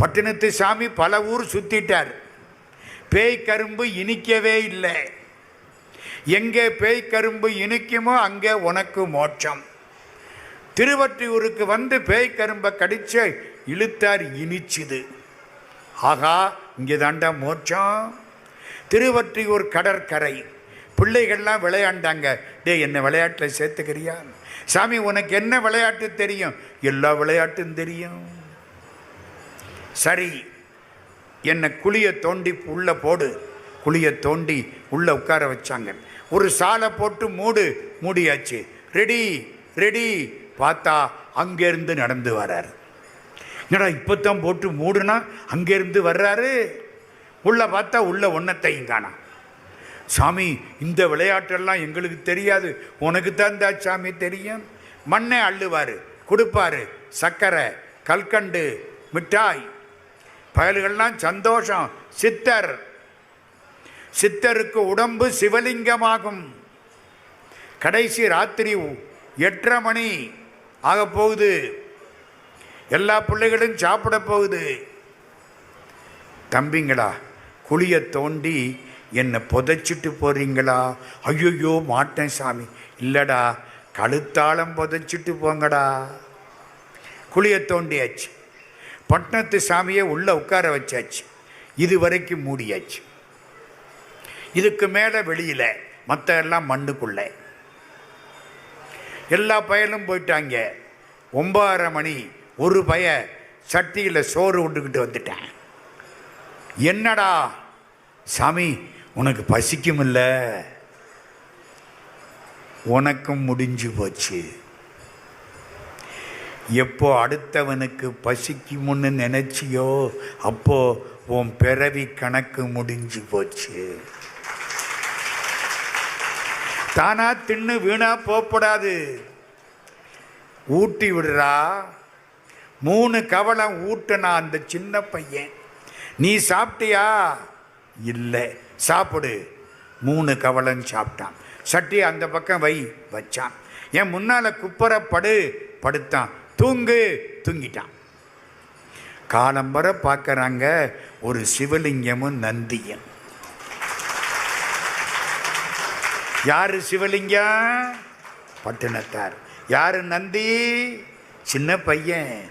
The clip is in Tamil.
பட்டினத்து சாமி பல ஊர் சுத்திட்டார். பேய் கரும்பு இனிக்கவே இல்லை. எங்கே பேய் கரும்பு இனிக்குமோ அங்கே உனக்கு மோட்சம். திருவற்றியூருக்கு வந்து பேய் கரும்பை கடிச்சு இழுத்தார் இனிச்சுது. ஆகா இங்கே தாண்டா மோட்சம். திருவற்றியூர் கடற்கரை. பிள்ளைகள்லாம் விளையாண்டாங்க. டேய் என்ன விளையாட்டில் சேர்த்துக்கிறியா? சாமி உனக்கு என்ன விளையாட்டு தெரியும்? எல்லா விளையாட்டும் தெரியும். சரி என்னை குழியை தோண்டி உள்ளே போடு. குழியை தோண்டி உள்ளே உட்கார வச்சாங்க. ஒரு சாலை போட்டு மூடு மூடியாச்சு. Ready ready. பார்த்தா அங்கேருந்து நடந்து வரார். என்னடா இப்போத்தான் போட்டு மூடுனா அங்கேருந்து வர்றாரு? உள்ளே பார்த்தா உள்ள ஒன்றத்தையும் காணாம் சாமி இந்த விளையாட்டெல்லாம் எங்களுக்கு தெரியாது. உனக்கு தான் இந்த சாமி தெரியும். மண்ணை அள்ளுவார் கொடுப்பாரு. சர்க்கரை கல்கண்டு மிட்டாய். பயல்கள்லாம் சந்தோஷம். சித்தர். சித்தருக்கு உடம்பு சிவலிங்கமாகும். கடைசி ராத்திரி எட்டரை மணி ஆக போகுது. எல்லா பிள்ளைகளும் சாப்பிட போகுது. தம்பிங்களா குழியை தோண்டி என்னை புதைச்சிட்டு போகிறீங்களா ஐயோ மாட்டேன் சாமி. இல்லைடா கழுத்தாளம் புதைச்சிட்டு போங்கடா. குழியை தோண்டியாச்சு. பட்டணத்து சாமியை உள்ளே உட்கார வச்சாச்சு. இது வரைக்கும் மூடியாச்சு. இதுக்கு மேலே வெளியில் மற்ற எல்லாம் மண்ணுக்குள்ளே. எல்லா பயலும் போயிட்டாங்க. ஒம்பதரை மணி ஒரு பய சட்டியில் சோறு விட்டுக்கிட்டு வந்துட்டேன். என்னடா சாமி உனக்கு பசிக்கும் இல்லை உனக்கும் முடிஞ்சு போச்சு. எப்போ அடுத்தவனுக்கு பசிக்கும்னு நினைச்சியோ அப்போ உன் பிறவி கணக்கு முடிஞ்சு போச்சு. தானா தின்னு வீணா போகக்கூடாது ஊட்டி விடுறா. மூணு கவலம் ஊட்டுனா அந்த சின்ன பையன் நீ சாப்பிட்டியா? இல்லை. சாப்பிடு. மூணு கவலம் சாப்பிட்டான். சட்டி அந்த பக்கம் வை வச்சான். என் முன்னால் குப்பரப்படு படுத்தான். தூங்கு. தூங்கிட்டான். காலம்பர பார்க்குறாங்க ஒரு சிவலிங்கமும் நந்தியும். யாரு சிவலிங்கம்? பட்டினத்தார். யாரு நந்தி? சின்ன பையன்.